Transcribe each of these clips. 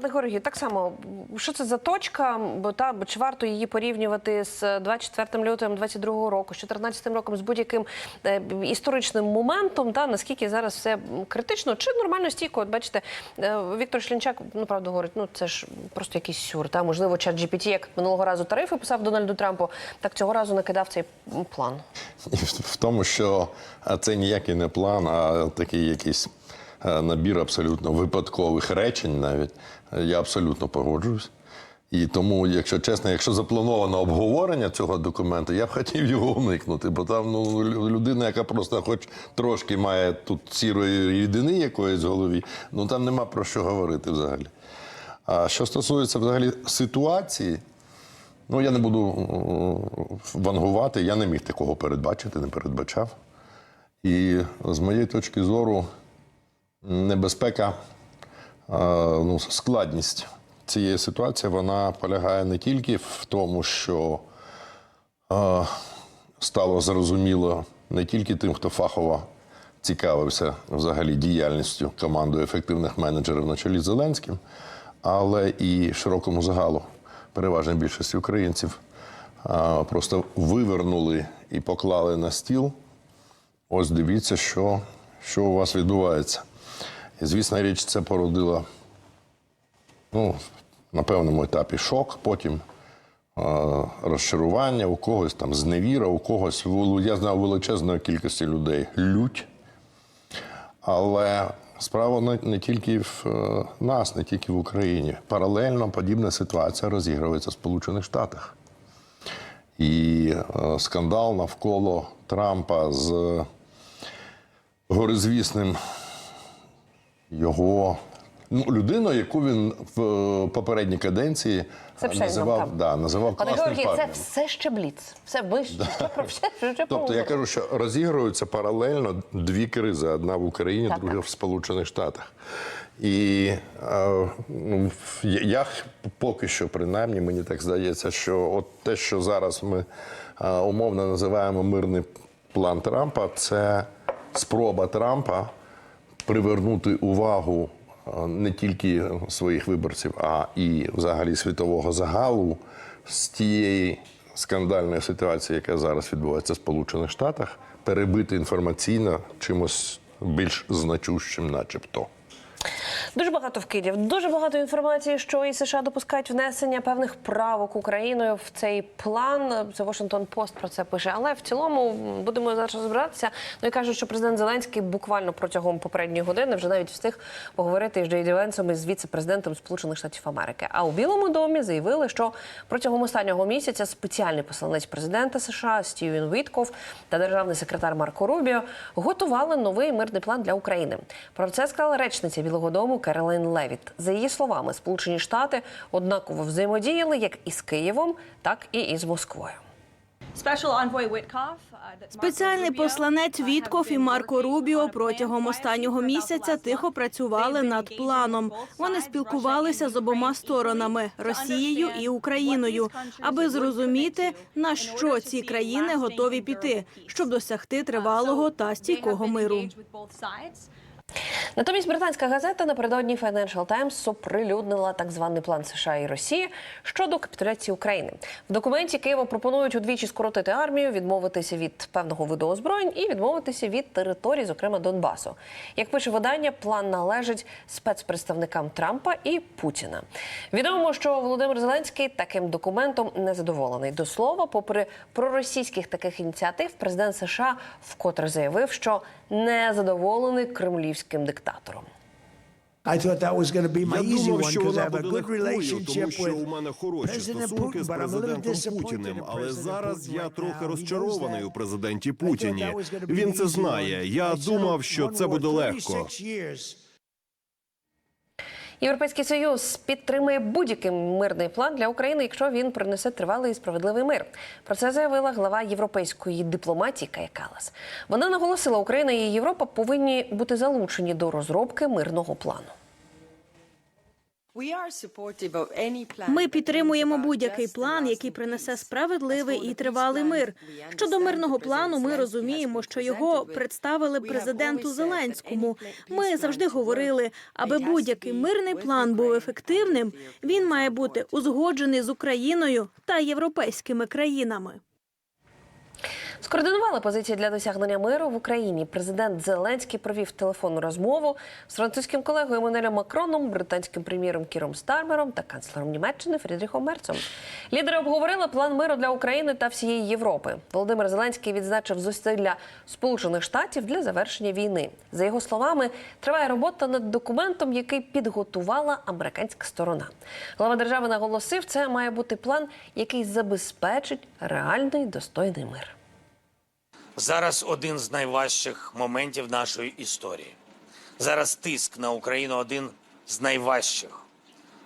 Пане Георгію, так само, що це за точка? Бо та чи варто її порівнювати з 24 лютого 22 року, з 14 роком, з будь-яким е, історичним моментом? Та наскільки зараз все критично чи нормально стійко? От бачите, е, Віктор Шлінчак ну правда говорить, ну це ж просто якийсь сюр. Та можливо, чат GPT, як минулого разу тарифи писав Дональду Трампу, так цього разу накидав цей план. В тому, що це ніякий не план, а такий якийсь набір абсолютно випадкових речень навіть. Е, Я абсолютно погоджуюсь. І тому, якщо чесно, якщо заплановано обговорення цього документу, я б хотів його уникнути, бо там ну, людина, яка просто хоч трошки має тут сірої рідини якоїсь в голові, ну там нема про що говорити взагалі. А що стосується взагалі ситуації, Ну, я не буду е, вангувати, я не міг такого передбачити, не передбачав. І з моєї точки зору, небезпека, е, ну, складність цієї ситуації вона полягає не тільки в тому, що е, стало зрозуміло не тільки тим, хто фахово цікавився взагалі діяльністю командою ефективних менеджерів на чолі з Зеленським, але і широкому загалу, переважній більшості українців, просто вивернули і поклали на стіл. Ось дивіться, що, що у вас відбувається. І, звісно, річ, це породило ну, на певному етапі шок, потім е, розчарування, у когось там зневіра, у когось, я знав величезної кількості людей лють. Але справа не, не тільки в е, нас, не тільки в Україні. Паралельно подібна ситуація розігрується в Сполучених Штатах. І е, скандал навколо Трампа з горизвісним його ну, людиною, яку він в е, попередній каденції Це е, називав, так. да, називав Пане класним Георгію, це все ще бліц. Все ми ще про все вже Тобто я кажу, що розігруються паралельно дві кризи: одна в Україні, Так, друга так. в Сполучених Штатах. І е, ну, я я поки що, принаймні, мені так здається, що от те, що зараз ми е, умовно називаємо мирний план Трампа, це спроба Трампа привернути увагу е, не тільки своїх виборців, а і взагалі світового загалу з тієї скандальної ситуації, яка зараз відбувається в Сполучених Штатах, перебити інформаційно чимось більш значущим, начебто. Дуже багато вкидів, дуже багато інформації, що і США допускають внесення певних правок Україною в цей план. Це Washington Post про це пише. Але в цілому будемо зараз розбиратися. Ну і кажуть, що президент Зеленський буквально протягом попередньої години вже навіть встиг поговорити із Джей Ді Венсом із віце-президентом Сполучених Штатів Америки. А у Білому домі заявили, що протягом останнього місяця спеціальний посланець президента США Стівен Вітков та державний секретар Марко Рубіо готували новий мирний план для України. Про це сказала речниця Білого Дому Керолин Левіт. За її словами, Сполучені Штати однаково взаємодіяли як із Києвом, так і із Москвою. Спеціальний посланець Вітков і Марко Рубіо протягом останнього місяця тихо працювали над планом. Вони спілкувалися з обома сторонами Росією і Україною, аби зрозуміти на що ці країни готові піти, щоб досягти тривалого та стійкого миру. Натомість британська газета напередодні Financial Times оприлюднила так званий план США і Росії щодо капітуляції України. В документі Києва пропонують удвічі скоротити армію, відмовитися від певного виду озброєнь і відмовитися від територій, зокрема Донбасу. Як пише видання, план належить спецпредставникам Трампа і Путіна. Відомо, що Володимир Зеленський таким документом не задоволений. До слова, попри проросійських таких ініціатив, президент США вкотре заявив, що не задоволений кремлівським диктатором. I thought that was going to be my Я easy думав, one що because I вона have a буде good легкою, relationship тому що with у мене хороші President стосунки Putin, з but I'm a little президентом disappointed Путіним. Але зараз я трохи now. He knows розчарований у президенті Путіні. Він це знає. Я думав, що це буде легко. 36 years. Європейський союз підтримує будь-який мирний план для України, якщо він принесе тривалий і справедливий мир. Про це заявила глава європейської дипломатії Кая Калас. Вона наголосила, Україна і Європа повинні бути залучені до розробки мирного плану. Ми підтримуємо будь-який план, який принесе справедливий і тривалий мир. Щодо мирного плану, ми розуміємо, що його представили президенту Зеленському. Ми завжди говорили, аби будь-який мирний план був ефективним, він має бути узгоджений з Україною та європейськими країнами. Скоординували позиції для досягнення миру в Україні. Президент Зеленський провів телефонну розмову з французьким колегою Еммануелем Макроном, британським прем'єром Кіром Стармером та канцлером Німеччини Фрідріхом Мерцем. Лідери обговорили план миру для України та всієї Європи. Володимир Зеленський відзначив зусилля Сполучених Штатів для завершення війни. За його словами, триває робота над документом, який підготувала американська сторона. Глава держави наголосив, це має бути план, який забезпечить реальний достойний мир. Зараз один з найважчих моментів нашої історії. Зараз тиск на Україну один з найважчих.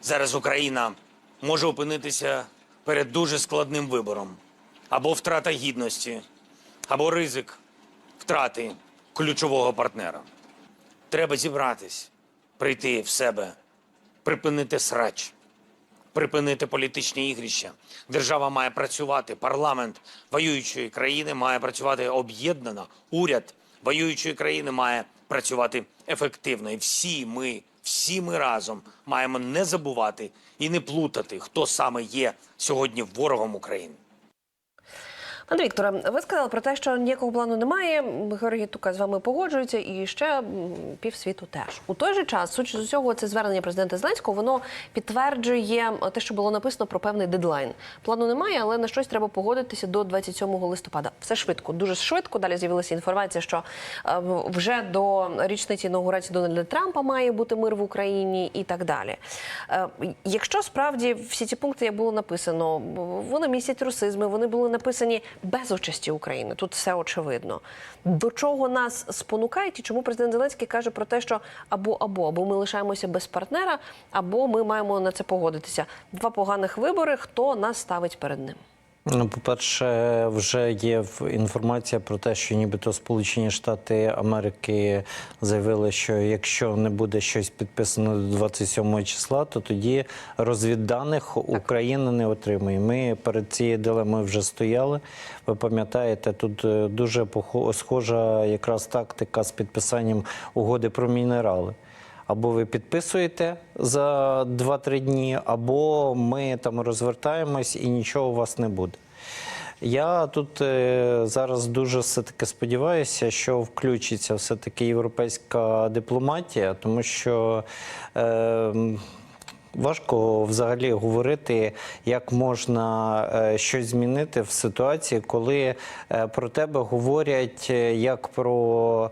Зараз Україна може опинитися перед дуже складним вибором: або втрата гідності, або ризик втрати ключового партнера. Треба зібратись, прийти в себе, припинити срач припинити політичні ігрища. Держава має працювати. Парламент воюючої країни має працювати об'єднано. Уряд воюючої країни має працювати ефективно. І всі ми, всі ми разом маємо не забувати і не плутати, хто саме є сьогодні ворогом України. Пане Вікторе, ви сказали про те, що ніякого плану немає. Георгій Тука з вами погоджується, і ще півсвіту теж. У той же час, судячи з усього, це звернення президента Зеленського, воно підтверджує те, що було написано про певний дедлайн. Плану немає, але на щось треба погодитися до 27 листопада. Все швидко, дуже швидко. Далі з'явилася інформація, що е, вже до річниці інаугурації Дональда Трампа має бути мир в Україні і так далі. Е, Якщо справді всі ці пункти, як було написано, вони містять русизми, вони були написані без участі України. Тут все очевидно. До чого нас спонукають і чому президент Зеленський каже про те, що або або або ми лишаємося без партнера, або ми маємо на це погодитися. Два поганих вибори. Хто нас ставить перед ним? Ну, по-перше, вже є інформація про те, що нібито Сполучені Штати Америки заявили, що якщо не буде щось підписано до 27 числа, то тоді розвідданих Україна не отримує. Ми перед цією дилемою вже стояли. Ви пам'ятаєте, тут е, дуже схожа якраз тактика з підписанням угоди про мінерали. Або ви підписуєте за 2-3 дні, або ми там розвертаємось і нічого у вас не буде. Я тут е, зараз дуже все-таки сподіваюся, що включиться все-таки європейська дипломатія, тому що е, важко взагалі говорити, як можна е, щось змінити в ситуації, коли е, про тебе говорять е, як про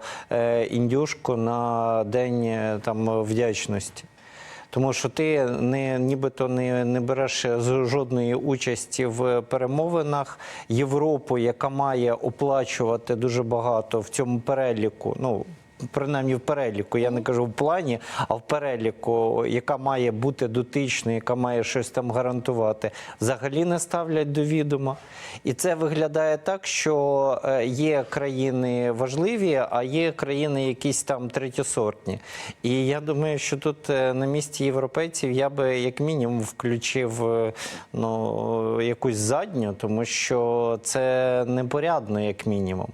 індюшку на день там вдячності. Тому що ти не нібито не, не береш жодної участі в перемовинах. Європу, яка має оплачувати дуже багато в цьому переліку, ну принаймні в переліку, я не кажу в плані, а в переліку, яка має бути дотичною, яка має щось там гарантувати, взагалі не ставлять до відома. І це виглядає так, що е, є країни важливі, а є країни якісь там третьосортні. І я думаю, що тут е, на місці європейців я би як мінімум включив е, ну, якусь задню, тому що це непорядно, як мінімум.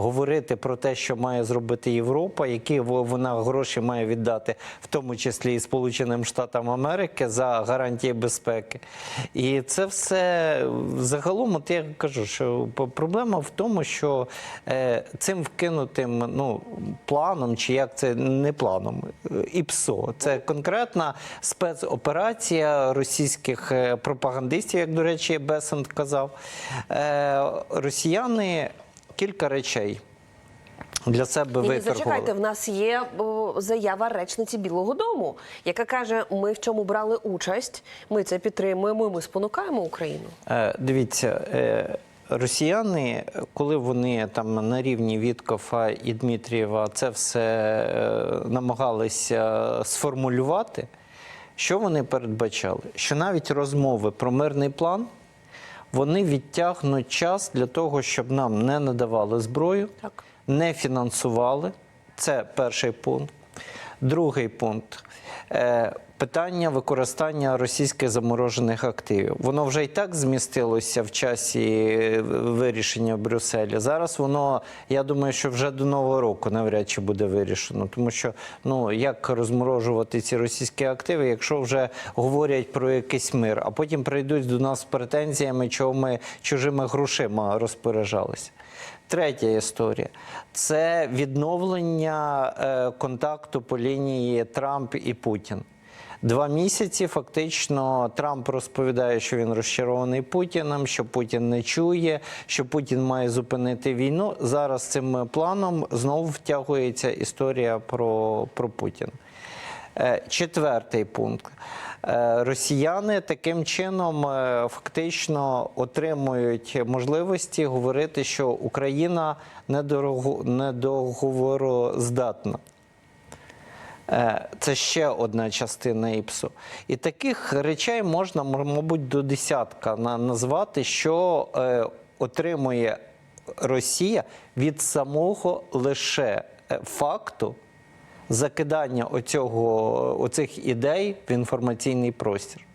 Говорити про те, що має зробити Європа, які вона гроші має віддати, в тому числі і Сполученим Штатам Америки за гарантії безпеки. І це все загалом, от я кажу, що проблема в тому, що е, цим вкинутим ну, планом, чи як це не планом, е, ІПСО, це конкретна спецоперація російських е, пропагандистів, як до речі, Бесент казав. Росіяни кілька речей. Для себе ні, зачекайте, в нас є заява речниці Білого Дому, яка каже: ми в чому брали участь, ми це підтримуємо, ми спонукаємо Україну. Е, Дивіться, е, росіяни, коли вони там на рівні Віткофа і Дмитрієва це все е, намагалися сформулювати, що вони передбачали? Що навіть розмови про мирний план вони відтягнуть час для того, щоб нам не надавали зброю, Так. не фінансували. Це перший пункт. Другий пункт. Питання використання російських заморожених активів. Воно вже і так змістилося в часі е, вирішення в Брюсселі. Зараз воно, я думаю, що вже до нового року навряд чи буде вирішено. Тому що ну як розморожувати ці російські активи, якщо вже говорять про якийсь мир, а потім прийдуть до нас з претензіями, чого ми чужими грошима розпоряджалися. Третя історія це відновлення е, контакту по лінії Трамп і Путін. Два місяці фактично Трамп розповідає, що він розчарований Путіним, що Путін не чує, що Путін має зупинити війну. Зараз цим планом знову втягується історія про, про Путіна. Е, Четвертий пункт. Е, Росіяни таким чином е, фактично отримують можливості говорити, що Україна недоговороздатна. Е, Це ще одна частина ІПСу. І таких речей можна, мабуть, до десятка назвати, що е, отримує Росія від самого лише е, факту закидання оцього, оцих ідей в інформаційний простір.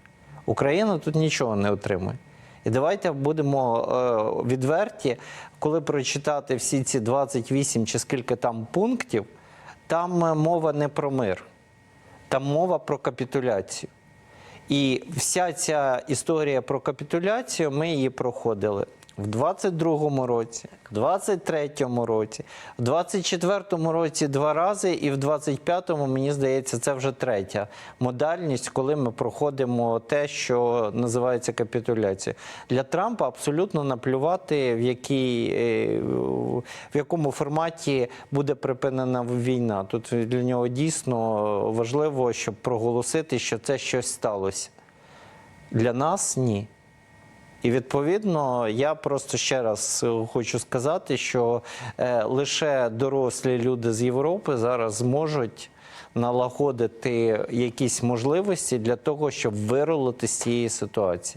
Україна тут нічого не отримує. І давайте будемо відверті, коли прочитати всі ці 28 чи скільки там пунктів, там е, мова не про мир, там мова про капітуляцію. І вся ця історія про капітуляцію ми її проходили в 22-му році, в 23-му році, в 24-му році два рази, і в 25-му, мені здається, це вже третя модальність, коли ми проходимо те, що називається капітуляцією. Для Трампа абсолютно наплювати, в, якій, е, в якому форматі буде припинена війна. Тут для нього дійсно важливо, щоб проголосити, що це щось сталося. Для нас ні. І відповідно, я просто ще раз е, хочу сказати, що е, лише дорослі люди з Європи зараз зможуть налагодити якісь можливості для того, щоб виролити з цієї ситуації.